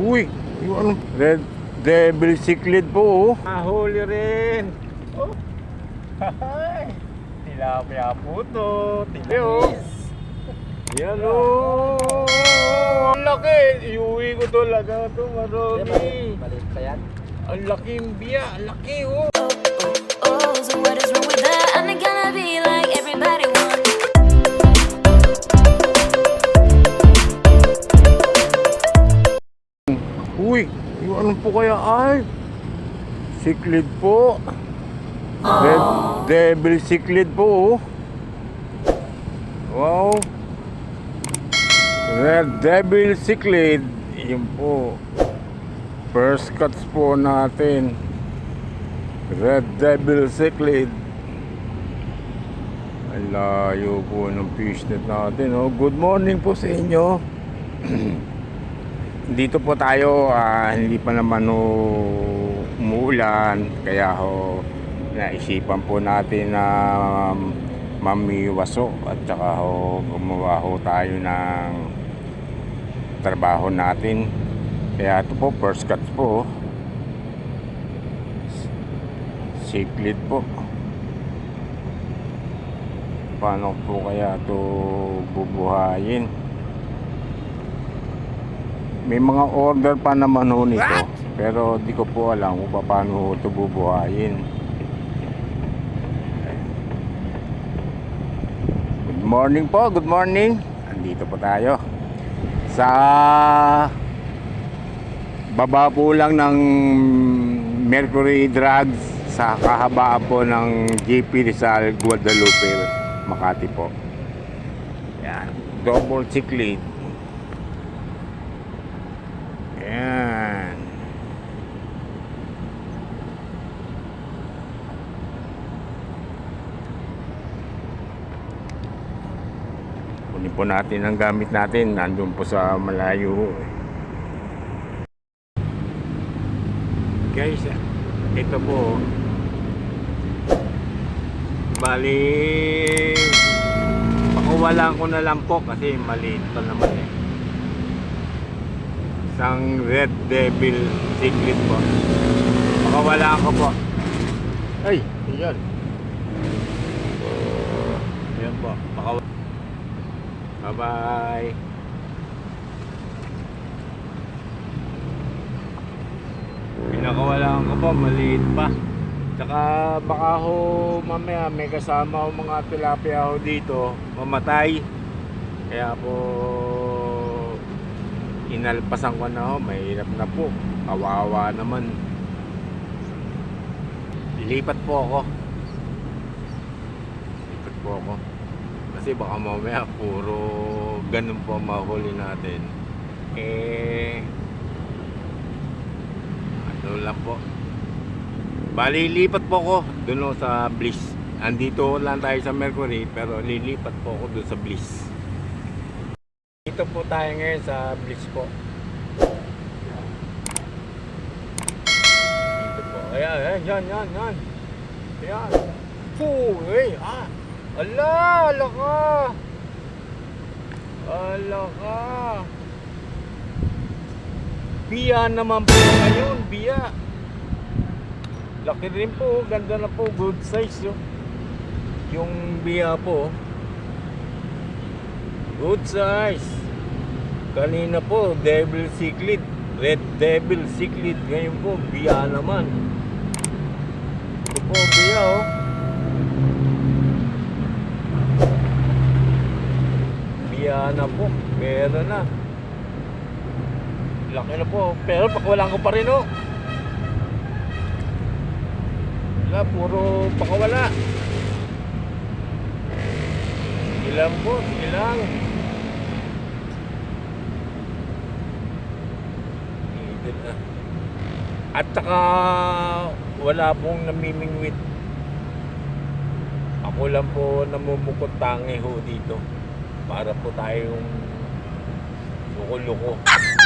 Uy, yung ano, red devil cichlid po oh. Nahuli rin. Oh. Hay. Tilapia po to. Tilapia oh. Yan oh. Ang laki. Iuwi ko talaga to marami. Maliit pa yan. Ang laking biya. Ang laki oh. Oh, Uy, yung ano po kaya ay? Cichlid po. Red devil cichlid po oh. Wow. Red devil cichlid. Yun po. First cuts po natin. Red devil cichlid. Ang layo po ng fish net natin. Oh. Good morning po sa inyo. Dito po tayo, ah, hindi pa naman ho umuulan, kaya ho naisipan po natin na um, mamiwaso at saka ho gumawa ho tayo ng trabaho natin. Kaya ito po, first cuts po. Cichlid po. Paano po kaya ito bubuhayin? May mga order pa naman ho nito. Pero di ko po alam kung paano ho ito bubuhayin. Good morning po, good morning. Andito po tayo. Sa baba po lang ng Mercury Drugs sa kahabaan po ng JP Rizal, Guadalupe, Makati po. Yan. Double. Yan. Kunin po natin ang gamit natin. Nandun po sa malayo. Guys, ito po. Bali, pakawalan ko na lang po kasi maliit pa naman eh isang Red Devil Secret po. Makawala ko po. Ay, yan. Yan po. Makawala. Bye-bye. Pinakawalaan ko po, maliit pa. Tsaka baka ho mamaya may kasama ho mga tilapia ho dito, mamatay. Kaya po inalpasan ko na ho, mahirap na po. Kawawa naman. Lipat po ako. Lipat po ako. Kasi baka mamaya puro ganun ang mahuli natin. Eh, ano lang po. Bali, lipat po ako doon sa Bliss. Andito lang tayo sa Mercury, pero lilipat po ako doon sa Bliss. Dito po tayo ngayon sa Bliss po. Dito po. Ayan, ayan, yan, yan, yan. Ayan. Puy, ah. Ala, ala ka. Ala ka. Biya naman po ngayon, biya. Laki rin po, ganda na po, good size yo. Yung biya po. Good size. Kanina po, devil cichlid. Red devil cichlid. Ngayon po, biya naman. Ito po, biya oh. Biya na po. Meron na. Laki na po. Pero pakawalan ko pa rin oh. Wala, puro pakawala. Ilang po, ilang. Higit na. At saka wala pong namimingwit. Ako lang po namumukot tangi ho dito. Para po tayong luko-luko.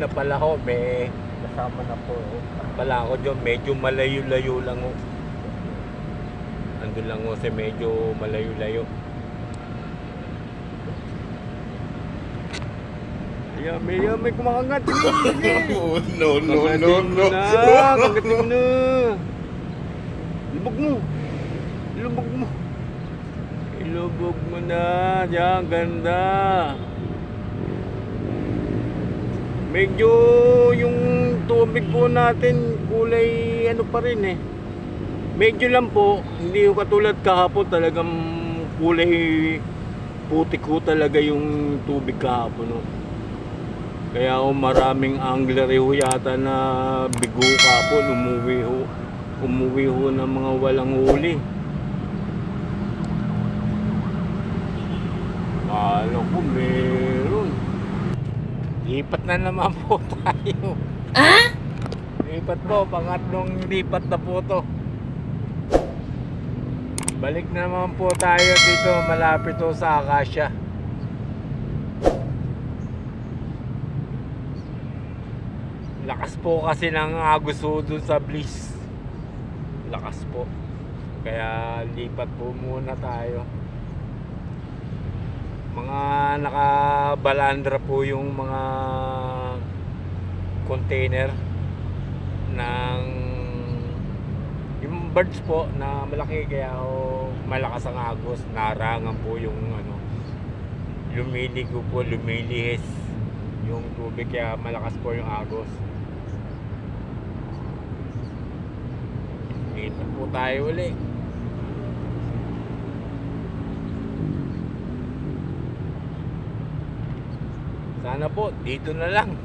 na pala ho, may kasama na po. oh. Pala ako dyan, medyo malayo-layo lang ho. Andun lang ho, sa medyo malayo-layo. Yummy, yummy, kumakagat. Oh, no, no, no, no. na, kagatin mo na. Lubog mo. Lubog mo. Ilubog mo na. Diyan, ganda. Medyo yung tubig po natin kulay ano pa rin eh. Medyo lang po, hindi ko katulad kahapon talagang kulay putik ko talaga yung tubig kahapon. No? Kaya ho maraming angler ho yata na bigo kahapon, umuwi ho. Umuwi ho ng mga walang huli. Kala ko meron. Lipat na naman po tayo. Ah? Lipat po, pangatlong lipat na po to. Balik na naman po tayo dito, malapit to sa Akasya. Lakas po kasi ng agos dun sa Bliss. Lakas po. Kaya lipat po muna tayo. Mga nakabalandra po yung mga container ng yung birds po na malaki kaya ho, malakas ang agos narangan po yung ano lumiligo po lumilihis yung tubig kaya malakas po yung agos. Dito po tayo uli sana po dito na lang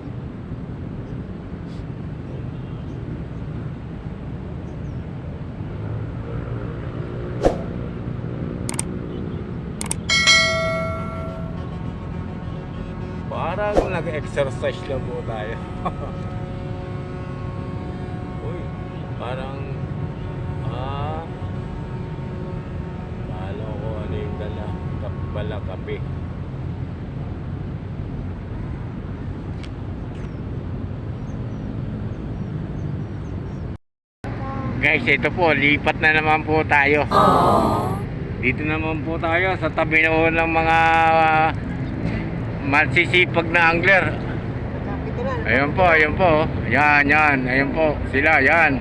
Parang nag-exercise lang po tayo. Uy, parang ah Kala ko ano yung dala kap bala kape. Guys, ito po, lipat na naman po tayo. Dito naman po tayo sa tabi na ng mga magsisipag na angler. Ayun po, ayun po. Yan, yan. Ayun po. Sila, yan.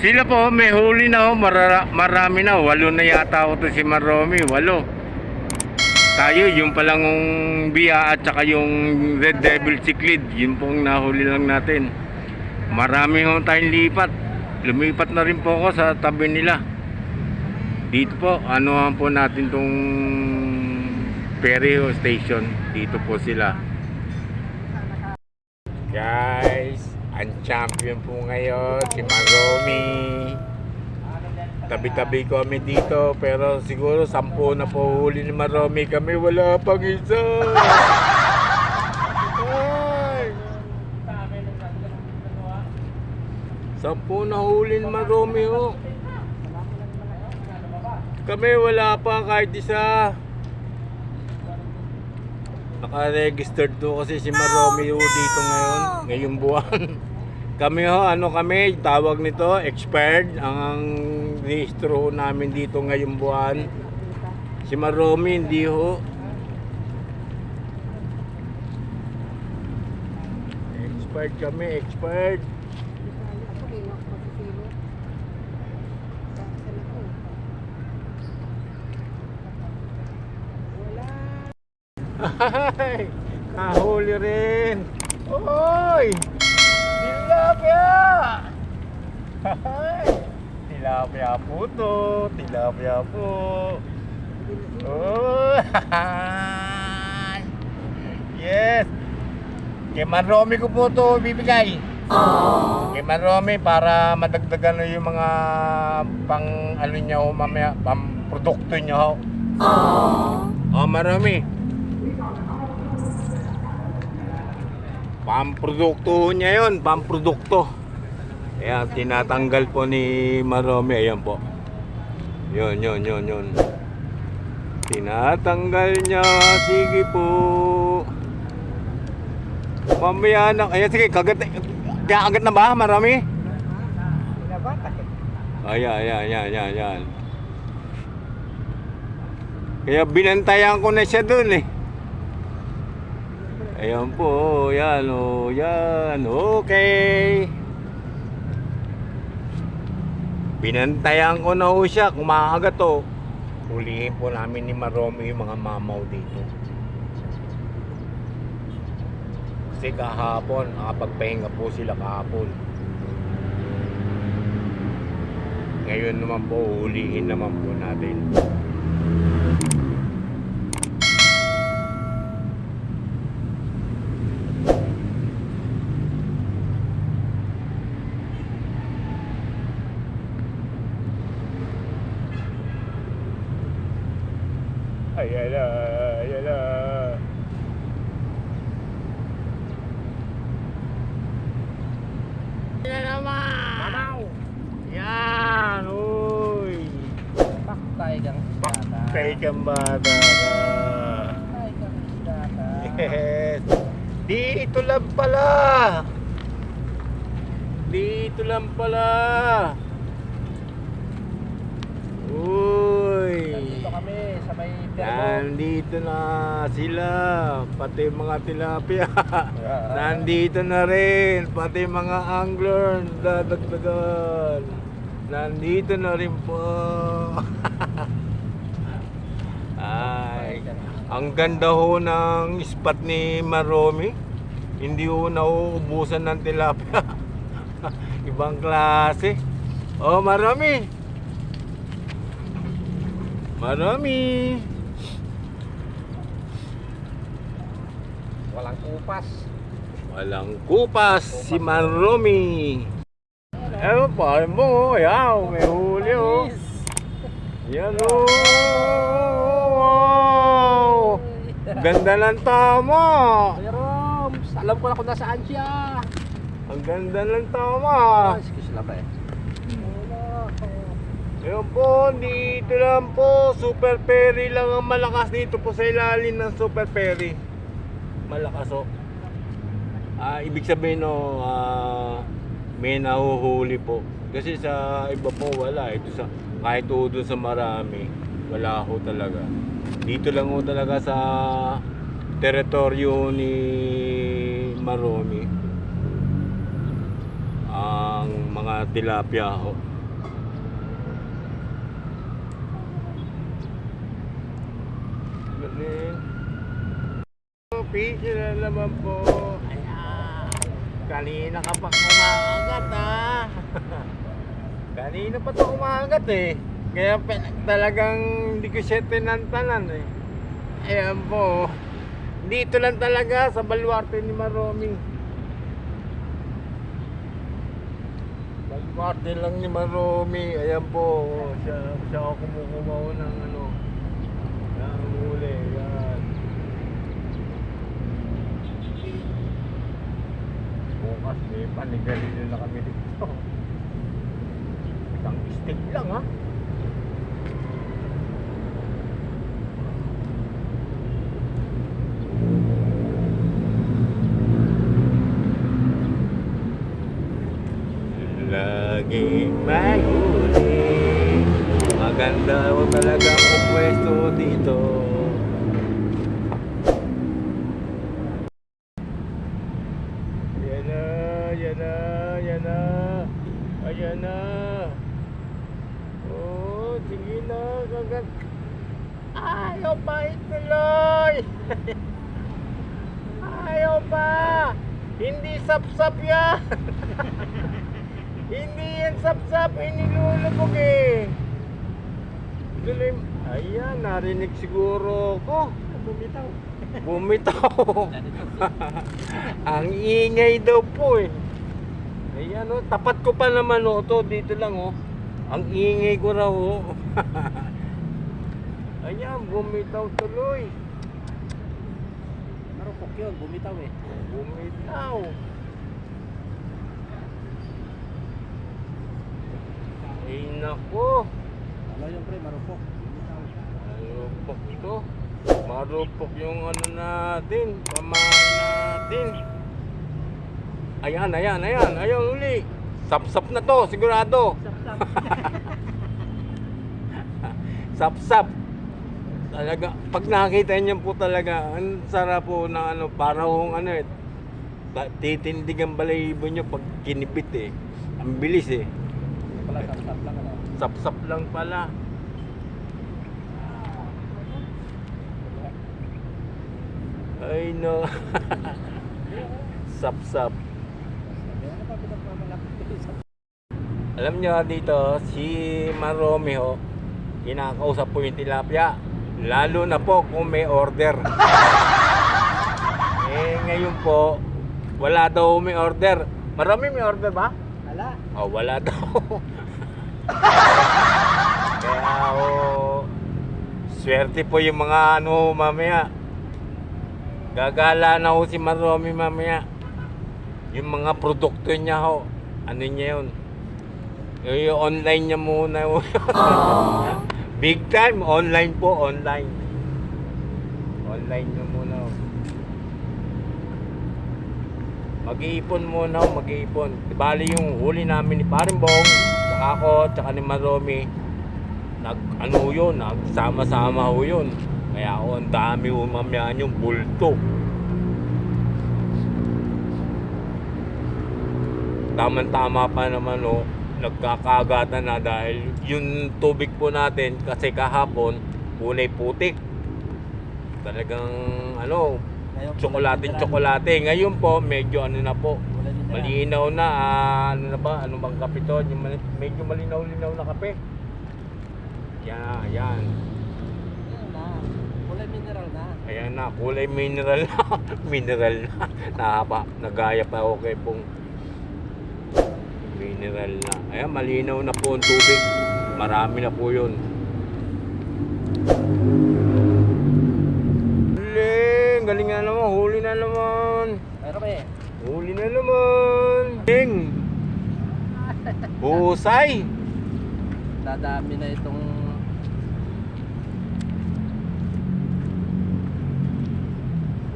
Sila po, may huli na. Marara, marami na. Walo na yata ako to si Maromi. Walo. Tayo, yung palang biya at saka yung Red Devil Cichlid. Yun pong nahuli lang natin. Marami ho tayong lipat. Lumipat na rin po ako sa tabi nila. Dito po, ano po natin tong ferry station. Dito po sila. Guys, ang champion po ngayon si Maromi. Tabi-tabi kami dito pero siguro sampu na po huli ni Maromi kami wala pang isa. Ay! Sampu na huli ni Maromi ho. Kami wala pa kahit isa. Naka-registered to kasi si Maromeo dito ngayon, ngayong buwan. kami ho, ano kami, tawag nito, expired ang registro namin dito ngayong buwan. Si Maromi hindi ho. Expired kami, expired. Ay, nahuli rin. Oy! Tilapia! Ay, tilapia po to. Tilapia po. Oh! yes! Kay Manromi ko po to bibigay. Kay Manromi para madagdagan na yung mga pang ano niya ho mamaya, pang produkto niya ho. Oh, marami. Pamprodukto niya yon, pamprodukto. Ayan, tinatanggal po ni Maromi. Ayan po. Yun, yun, yun, yun. Tinatanggal niya. Sige po. Mamaya na. Ayan, sige, kagat. Kaya na ba? Marami? Ayan, ayan, ayan, ayan, ayan. Kaya binantayan ko na siya dun eh. Ayan po, yan o, yan. Okay. Binantayan ko na ho siya, kumakagat to. Hulihin po namin ni Maromi yung mga mamaw dito. Kasi kahapon, nakapagpahinga po sila kahapon. Ngayon naman po, hulihin naman po natin. Ayan na. Ayan naman! Mamaw! Yan! Uy! Paktay kang isdata. Kay kang bata. Paktay kang isdata. Yes! Dito lang pala! Dito lang pala! Uy! Nandito kami sa may. Nandito na sila, pati mga tilapia. Nandito na rin, pati mga angler, dadagdagan. Nandito na rin po. Ay, ang ganda ho ng spot ni Maromi. Hindi ho nauubusan ng tilapia. Ibang klase. Oh, Maromi. Maromi. Walang kupas. Walang kupas si Maromi. Eh, paano mo? Yaw, may huli oh. Yan oh. Wow. Ganda ng tama. Roms, alam ko na kung nasaan siya. Ang ganda ng tama. excuse lang ba eh. Ayun po, dito lang po. Super Perry lang ang malakas dito po sa ilalim ng Super Perry. Malakas oh. Ah, ibig sabihin no, ah, may nahuhuli po. Kasi sa iba po wala. Ito sa kahit doon sa marami, wala ho talaga. Dito lang ho talaga sa teritoryo ni Maromi ang mga tilapia ho. Galing. Picture na naman po. Ayan. Kanina ka pa kumakagat ah. Kanina pa to kumakagat eh. Kaya talagang hindi ko siya tinantanan eh. Ayan po. Dito lang talaga sa baluarte ni Maromi. Baluarte lang ni Maromi. Ayan po. Siya, siya ako kumukumaw ng ano. Yan, huli. Yan. May panigalilo na kami dito. Isang stick lang ha. Laging may Maganda talaga ang pwesto dito Yan na, yan na, yan na Ayan na Oh, sige na, kagat Ayaw pa ituloy Ayaw pa Hindi sap-sap yan Hindi yan sap-sap, inilulubog eh. Tuloy, ayan, narinig siguro ko. Bumitaw. Bumitaw. Ang ingay daw po eh. Ayan oh, tapat ko pa naman oh, to dito lang oh. Ang ingay ko raw oh. Ayan, bumitaw tuloy. Marupok yun, bumitaw eh. Bumitaw. Ay nako. Ano yun pre, marupok. Marupok ito. Marupok yung ano natin, pamain natin. Ayan, ayan, ayan. Ayan uli. Sap-sap na to, sigurado. Sap-sap. Talaga, pag nakita niyo po talaga, ang sarap po na ano, para hong ano eh, titindig ang balahibo niyo pag kinipit eh. Ang bilis eh. Pala, sap-sap lang ano. Sap-sap lang pala. Ay no. Sap-sap. Alam nyo dito, si Maromeo, kinakausap po yung tilapia. Lalo na po kung may order. eh ngayon po, wala daw may order. Marami may order ba? Wala. Oh, wala daw. Kaya oh, swerte po yung mga ano mamaya. Gagala na ho si Maromi mamaya. Yung mga produkto niya ho, ano niya yun? Yung online niya muna ho. Big time, online po, online. Online niya muna ho. Mag-iipon muna mag-iipon. Bali yung huli namin ni Paring Bong, tsaka ako, tsaka ni Maromi, nag ano yun, nagsama-sama ho yun. Kaya ako, ang dami ho mamaya yung bulto. Tama-tama pa naman ho, nagkakagatan na dahil yung tubig po natin kasi kahapon kulay putik. Talagang ano, tsokolating tsokolate. Ngayon po, medyo ano na po, malinaw na, ah, ano na ba, ano bang kape to? Yung mali- medyo malinaw-linaw na kape. Yan, yan. Ayan na. Kulay mineral na. Ayan na, kulay mineral na. mineral na. Nahaba, nagaya pa ako kay Pong. Mineral na. Ayan, malinaw na po ang tubig. Marami na po yun. Galing, na naman, huli na naman. Pero eh. Huli na naman. Ding! Husay! Dadami na itong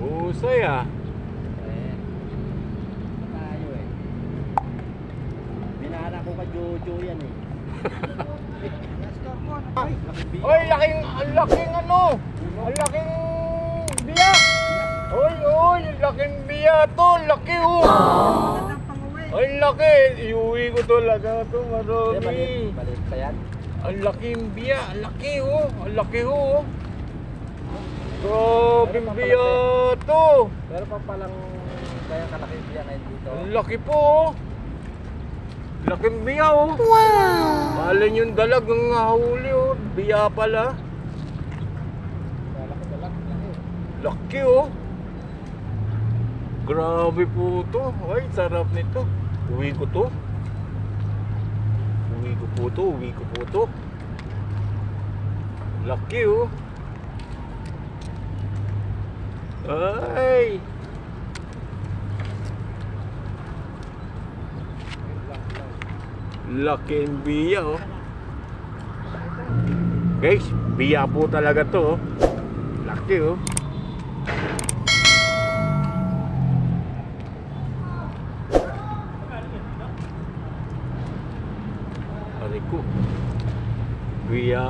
Husay ah. eh. Tayo eh. Binala ko ka Jojo yan eh. Oy, laking, laking ano? Ang laking! Oy, oy, laking biya to, laki oh! Ay, laki! Iuwi ko to, laga to, Hindi, marami. maliit, maliit pa yan. Ang laking biya, ang laki oh, ang laki oh. Grabe biya to! Pero pa palang kaya kalaki yan ngayon dito. Ang laki po oh. Laking biya oh. Wow! Alin yung dalag ang huli oh. Biya pala. Laki. Laki oh. Grabe po to. Ay, sarap nito. Uwi ko to. Uwi ko po to. Uwi ko po to. Laki oh. Ay! Laki ang biya oh. Guys, biya po talaga to oh. Laki oh. Ko. Biya,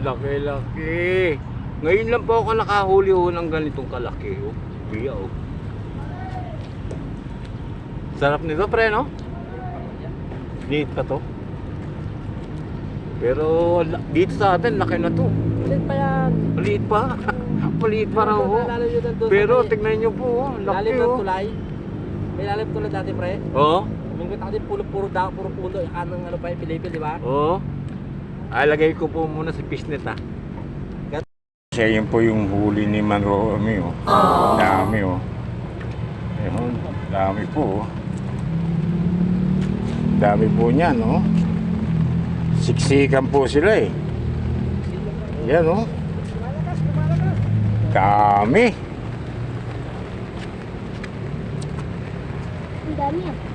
laki-laki. Ngayon lang po ako nakahuli ho ng ganitong kalaki. Oh. Biya oh. Sarap nito pre no? Liit pa to. Pero dito sa atin laki na to. Maliit pa yan. Maliit pa. Maliit pa raw ho. Sa Pero tignan nyo po, oh. laki Lalim ng oh. tulay. May lalim tulay dati pre. Oo. Umingit ako din puro-puro daw, puro pulo. Anong ano pa yung pilipil, di ba? Oo. Alagay ko po muna sa fishnet ah. Siya yun po yung huli ni Manromi oh. Dami oh. Ayun, dami po oh. Dami po niyan oh. Siksikan po sila eh. Yan oh. Dami. Dami ah.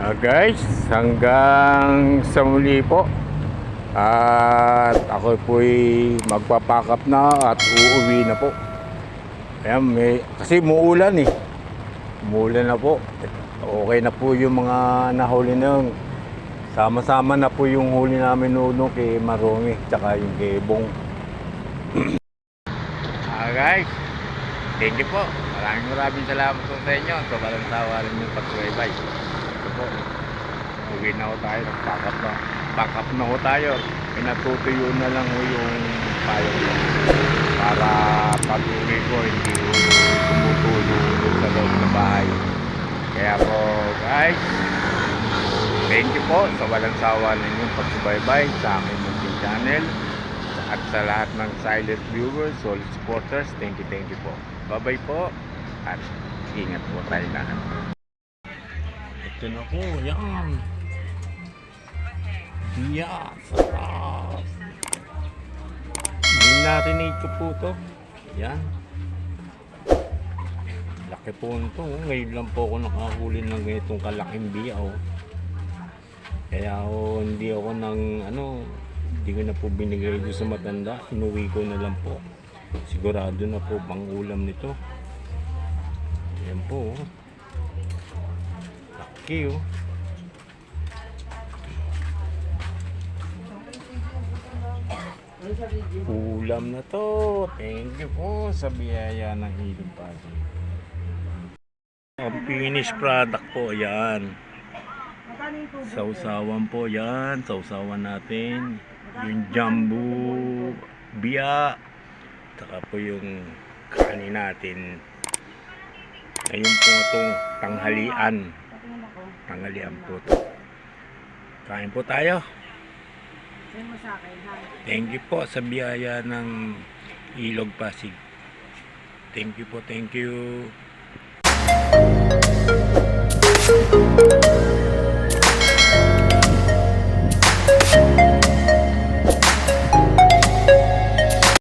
Ah, guys, hanggang sa muli po. At ako po'y magpapack up na at uuwi na po. Ayan, may, kasi muulan eh. Umuulan na po. Okay na po yung mga nahuli na yun. Sama-sama na po yung huli namin noon kay Marumi tsaka yung kay Bong. ah guys, thank you po. Maraming maraming salamat sa inyo. So, walang tawa rin yung pagsubaybay. Ito po. Uwi na ho tayo. Up na. Pack up na ho tayo. Pinatutuyo na lang ho yung ko. Para pag uwi ko, hindi ho tumutulo sa loob ng bahay. Kaya po, guys, thank you po sa walang sawa ninyong pagsubaybay sa aking munting channel at sa lahat ng silent viewers, solid supporters, thank you, thank you po. Bye-bye po at ingat po tayo lahat. Ito na po, yan. Biya, sarap. Hindi natin ko po to. Yan. Laki po nito. oh. Ngayon lang po ako nakahuli ng ganitong kalaking biya. Oh. Kaya oh, hindi ako nang ano, hindi ko na po binigay doon sa matanda. Inuwi ko na lang po. Sigurado na po pang ulam nito. Ayan po. oh. Laki oh. Ulam na to. Thank you po sa biyaya ng Ilog Pasig. Ang finished product po, yan. Sausawan po yan. Sausawan natin. Yung jumbo biya. Saka po yung kanin natin. Ngayon po itong tanghalian. Tanghalian po ito. Kain po tayo. Thank you po sa biyaya ng Ilog Pasig. Thank you po, thank you. Thank you.